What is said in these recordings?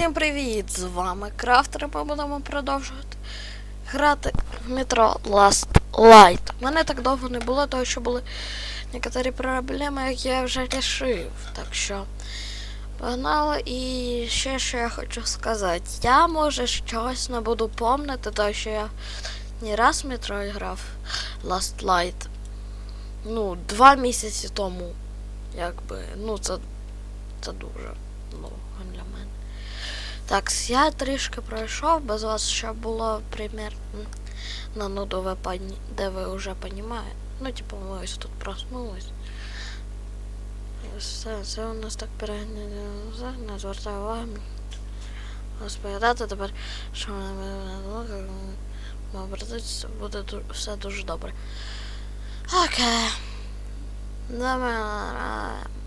Всім привіт! З вами Крафтер. Ми будемо продовжувати грати в метро Last Light. Мене так довго не було, тому що були некоторі проблеми, які я вже рішив. Так що погнали. І ще що я хочу сказати. Я може щось не буду помнити, тому що я не раз в метро грав Last Light. Ну, два місяці тому. Якби, ну це, це дуже много для. Так, я трішки пройшов, без вас ще було примір м, на ви пані, де ви вже понімаєте. Ну, типу, ми ось тут проснулись. Все, це у нас так перегляне, не звертаю увагу. Розповідати тепер, що мене обратитися, буде все дуже добре. Окей. Давай.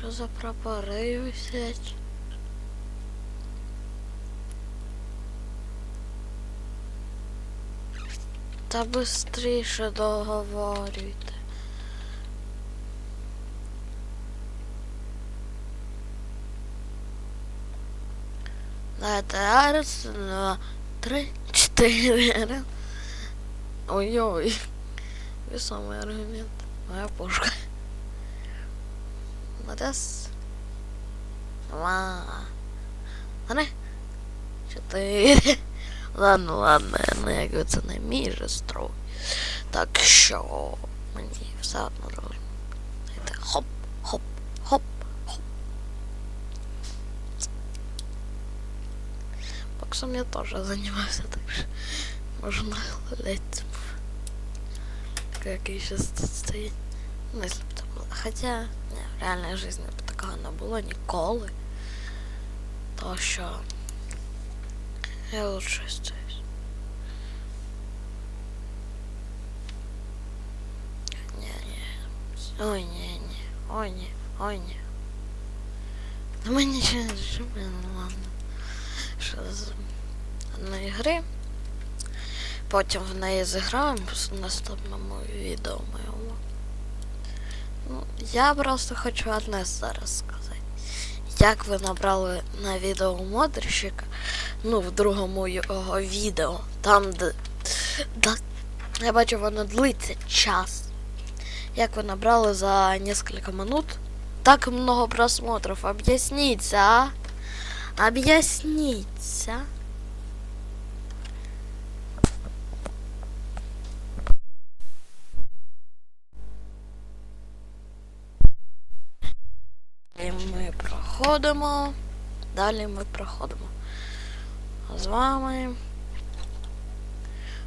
Що за прапори висять? Та бистріше договорюйте. Давайте раз, два, три, чотири. Ой-ой. Весомий аргумент. Моя пушка. Раз. Два. Три. Чотири. Ладно, ладно, ну як це не мій же строй. Так що мені все одно должно. Знаєте, хоп, хоп, хоп, хоп. Боксом я теж займався, так що можна гулять. Який сейчас тут стоїть. Ну, если ні, в реальній житті б такого не було ніколи. То що я лучше здесь. Не-не. Ой, не-не. Ой, не. Ой, не. Да мы ничего не решим, ну ладно. Що з одної гри. Потім в неї зіграємо в наступному відео моєму. Ну, я просто хочу одне зараз сказати. Як ви набрали на відео модерщика, ну, в другому його відео, там, де, да, я бачу, воно длиться час. Як ви набрали за несколько минут так много просмотров? Об'ясніться, а? Об'ясніться. Проходимо. Далі ми проходимо. З вами.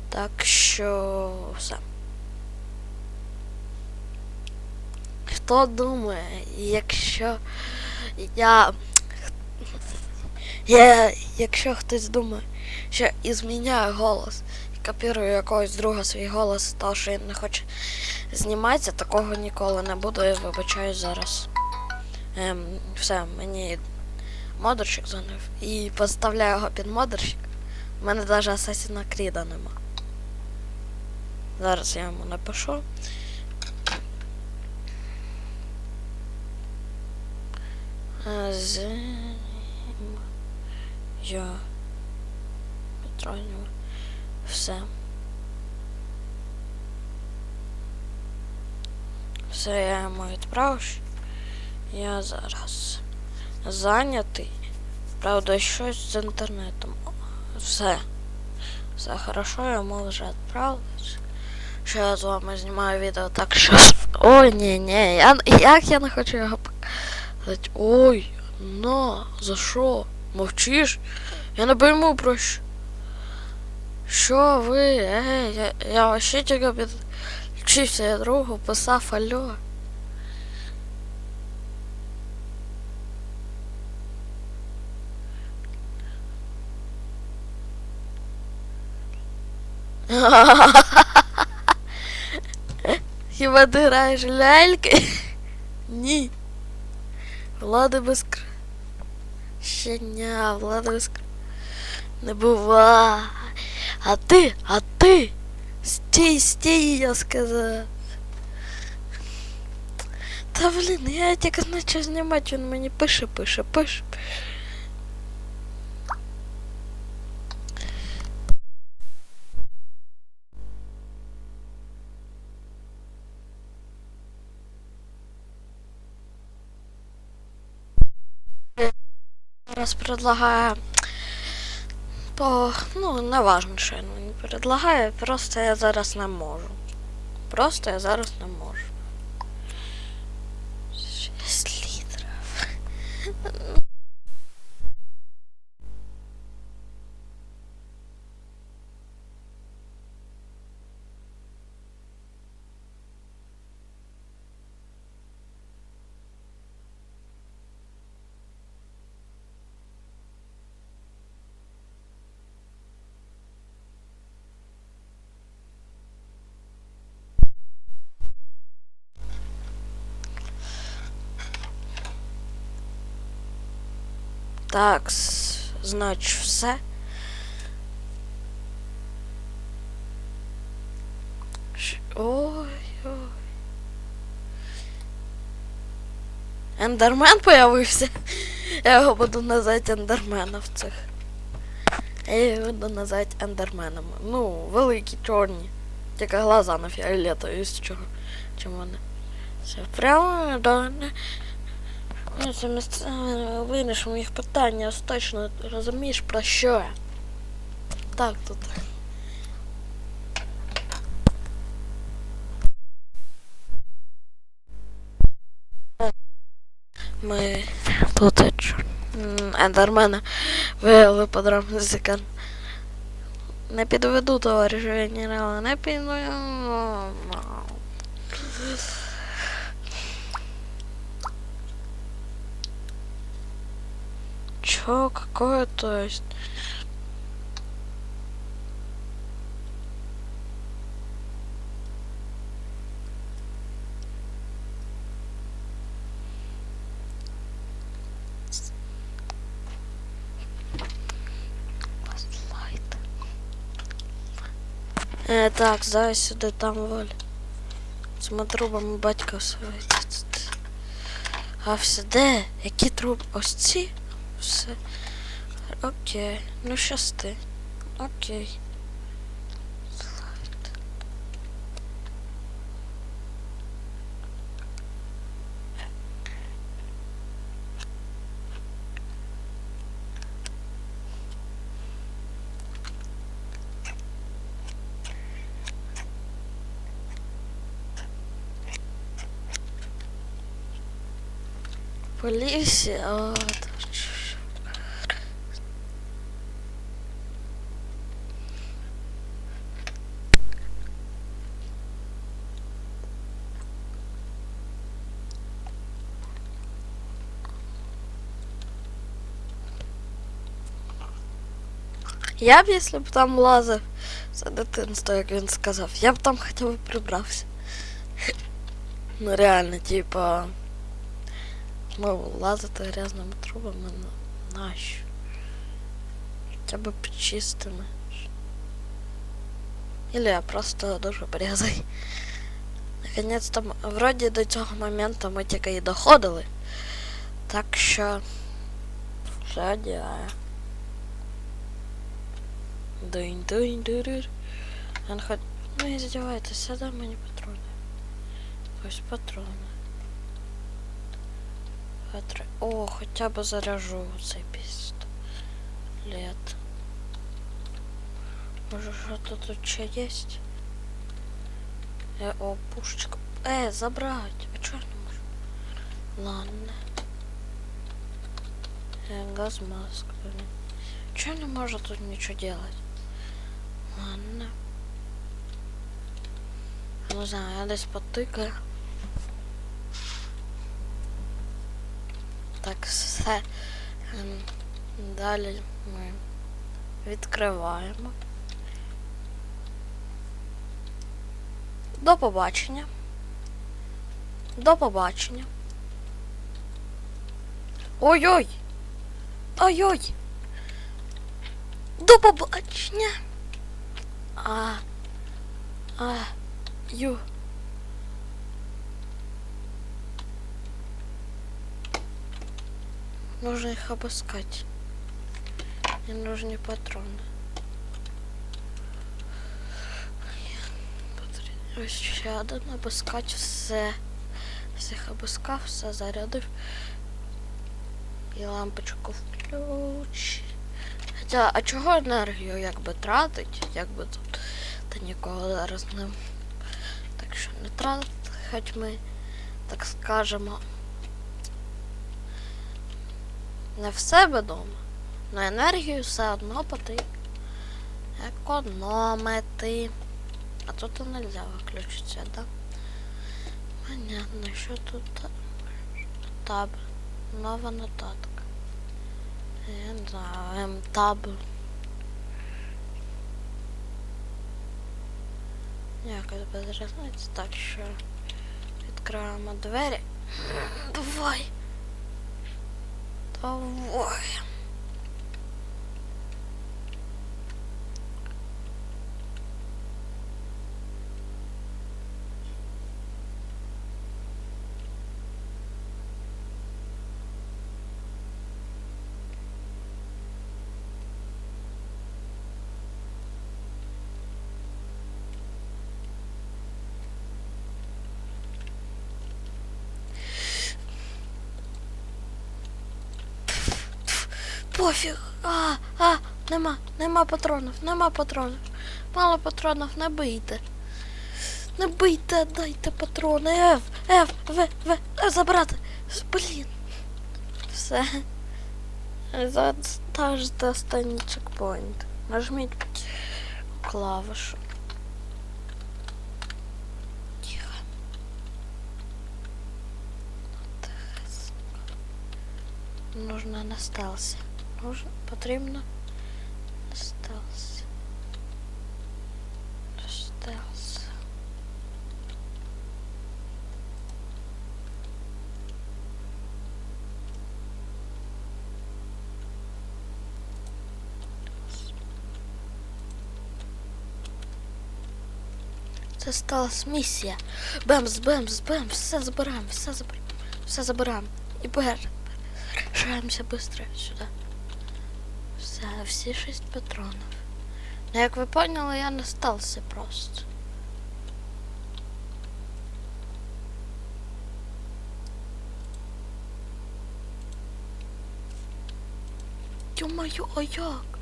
Так що все. Хто думає, якщо я. я якщо хтось думає, що і зміняю голос і копірую якогось друга свій голос, того що він не хоче зніматися, такого ніколи не буду, я вибачаю зараз. Ем, все, мені модерщик дзвонив і поставляю його під модерщик. У мене навіть Асасіна Кріда нема. Зараз я йому напишу. З я Петроню. Все. Все я йому відправив. Я зараз зайнятий. Правда, щось з інтернетом. Все. Все хорошо, йому вже відправилась. Що я з вами знімаю відео, так що. Ой, ні, ні, я, як я не хочу його показати. Ой, на, за що? Мовчиш? Я не пойму про що. Що ви? Ей, я, я вообще тільки підключився, я другу писав алло. Хіба ти граєш ляльки? Ні. Влада без кр... Щеня, влада без кр... Не буває. А ти, а ти Стій, стій, я сказав. Та блін, я тільки почав знімати, він мені пише, пише, пише. Зараз предлагаю по. Ну, не важно, що він мені предлагає, просто я зараз не можу. Просто я зараз не можу. 6 літрів. Так, значить все. Ой, ой. Ендермен появився. Я його буду називати ендерменом цих. Я його буду називати ендерменом. Ну, великі, чорні. Тільки глаза на фіолетові, з чого. Чим вони. Все прямо до. Ну, це місце винеш моїх питань, я точно розумієш про що. Так тут. Ми тут е, ендермена виявили подробності. Не підведу, товариш генерал, не підведу. Чё, какое то есть? Е, так, зараз сюди там воль. Цими трубами батька світить. А все де? Які труби? Ось ці? Все. Окей. Ну щас ти. Окей. Слайд. Полісі, а Я б, якщо б там лазив за дитинство, як він сказав, я б там хоча б прибрався. Ну реально, типа. Ну, лазити грязними трубами на нащо? Хоча б чистими. Или я просто дуже брезий. Наконець-то, м- вроді до цього моменту ми тільки і доходили. Так що. Все Діє. Динь, динь, дирир. Він хоч... Ну і здівайтеся, дай мені патрони. Ось патрони. Патри... О, хоча б заряжу цей пістолет. Може, що тут ще є? Е, о, пушечка. Е, забрать. А чого я не можу? Ладно. Е, газмаск. блин. Чого я не можу тут нічого делать? Ладно. Не знаю, я десь потикаю. Так, все. Далі ми відкриваємо. До побачення. До побачення. Ой-ой! Ой-ой! До побачення! А. А, ю. Нужно их обыскать. Мне нужны патроны. Ще один обыскать все. Всіх обыскав, все зарядив. І лампочку включ. Хоча, а чого енергію якби тратить? Якби тут та нікого зараз не. Так що не тратить, хоч ми, так скажемо. Не в себе вдома. На енергію все одно потрібно економити. А тут и нельзя выключить, да? Понятно, що тут таб. Нова нотатка. Я не знаю, М таб. Якось без. Так що відкриваємо двері. Давай. Давай. Пофіг. А, а, нема, нема патронів, нема патронів. Мало патронів, не бийте. Не бийте, дайте патрони. Ф, Ф, В, В, забрати. Блін. Все. Завантажте останній чекпоінт. Нажміть. Тихо. Нужно на. Нужно, потрібно на стелсі. На стелсі. Це сталася місія. Бемс, бемс, бемс, все забираємо, все забираємо, все забираємо. І бер. Шаємося швидко сюди. Все, всі шість патронів. Ну, як ви поняли, я не стався просто. Ё-моё, а як?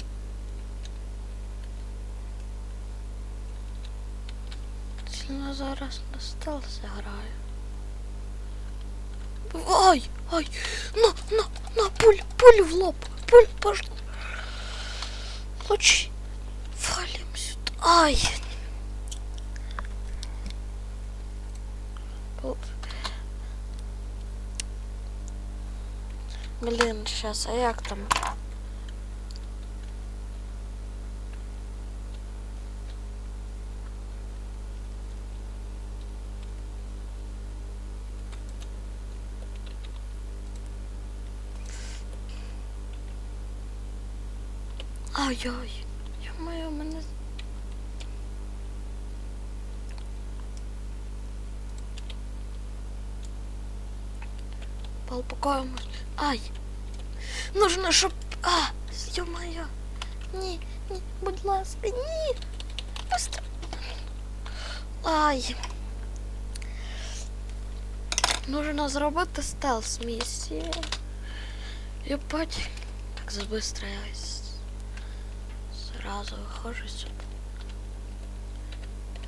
Сильно зараз на стелсі граю. Ай, ай, на, на, на, пуль, пуль в лоб, пуль, пошло. Лучи, валим сюда. Ай. Блин, сейчас, а як там? Ай-ай, ё-моё, мене... Поупакуємось. Ай! Нужно, щоб... А! Ё-моё! Ні, ні, будь ласка, ні! Быстро! Ай! Нужно зробити стелс місію. Єбать. Так забыстро я с- сразу выхожу сюда.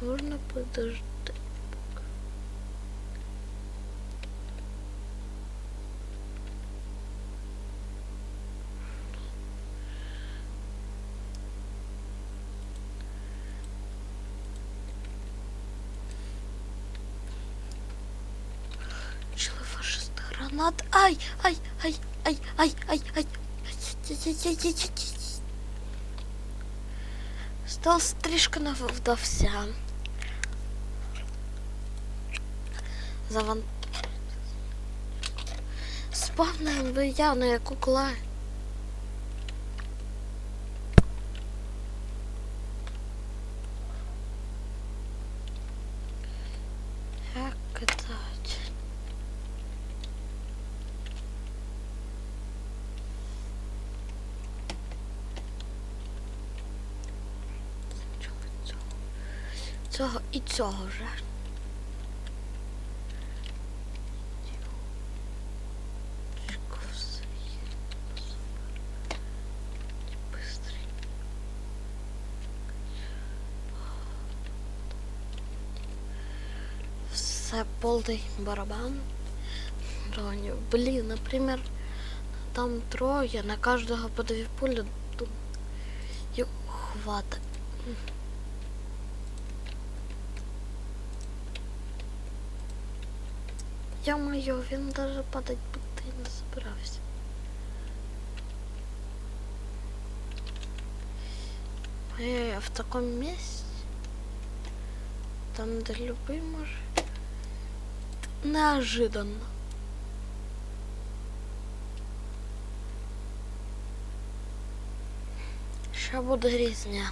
Нужно подождать. Чили фашист гранат. Ай, ай, ай, ай, ай, ай, ай. Ай-яй-яй-яй-яй-яй. Стал стрижка не вдався. Заван... Спавним ви явно як кукла. Як кидати? Цього, цього Цього і цього вже. Чекай, все є. Быстрый. Все полный барабан. Роню. Блин, например, там трое, на каждого по две пули. Думаю, хватит. Ё-моё, він даже падать будто і не збирався. Ой, в таком месте, там, де любий може. Неожиданно. Що буде різня?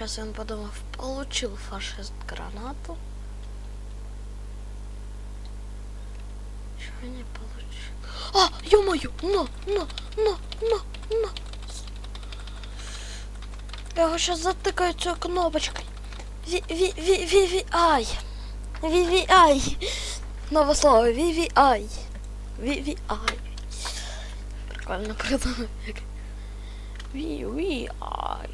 Сейчас он подумал, получил фашист гранату. Чего не получил? А, ё-моё, на, на, на, на, на. Я его сейчас затыкаю цю кнопочкой. Ви, ви, ви, ви, ви, ай. Ви, ви, ай. Новое слово, ви, ви, ай. Ви, ви, ай. Прикольно придумал. Ви, ви, ай.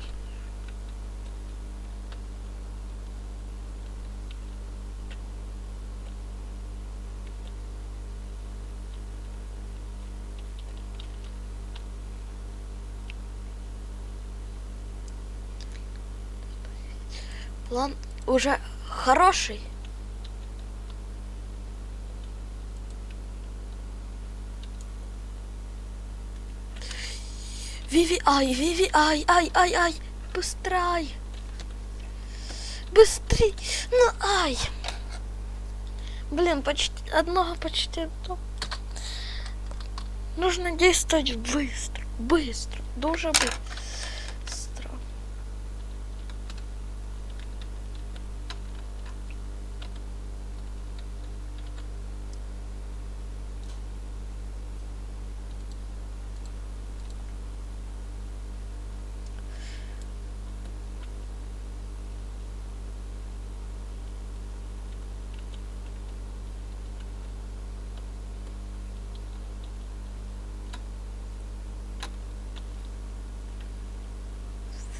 План уже хороший. Виви, ай, Виви, ай, ай, ай, ай, быстрай. Быстрей, ну ай. Блин, почти, одного почти. Нужно действовать быстро, быстро, дуже быстро.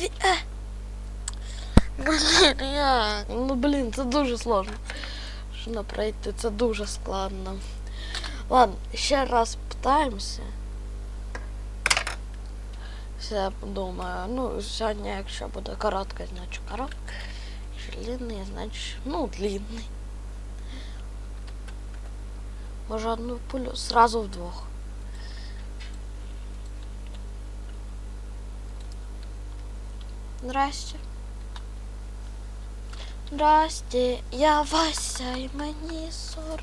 ви, а. Блін, я... Ну, блін, це дуже сложно. Що пройти, це дуже складно. Ладно, ще раз питаємося. Все, я подумаю. Ну, сьогодні, якщо буде коротко, значить коротко. Якщо длинний, значить, ну, длинний. Може одну пулю сразу вдвох. Здрасте. Здрасте, я Вася, і мені сорок.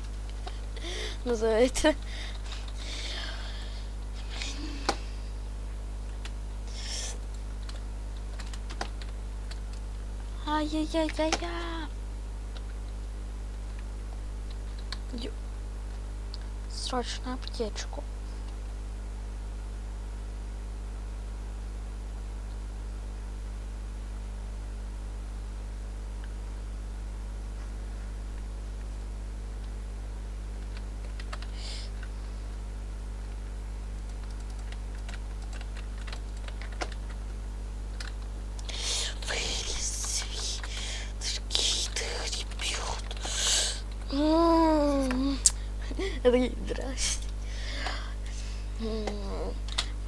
Називається. Ай-яй-яй-яй-яй. Срочно аптечку. Я такий, здрасте. М,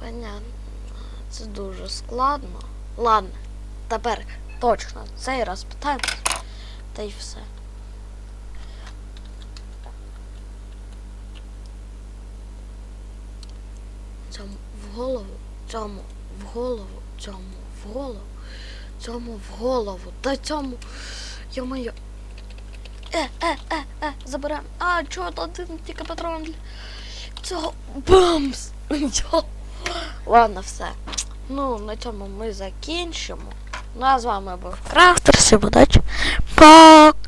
Понятно. Це дуже складно. Ладно, тепер точно цей раз питаємо. Та й все. Цьому в голову, цьому в голову, цьому в голову, цьому в голову, та цьому. Йо-моє. Е, е, е, е, заберемо. А, чого один тільки патрон цього. Бамс! Ладно, все. Ну, на цьому ми закінчимо. Ну а з вами був Крафтер. Всім удачі. Пока!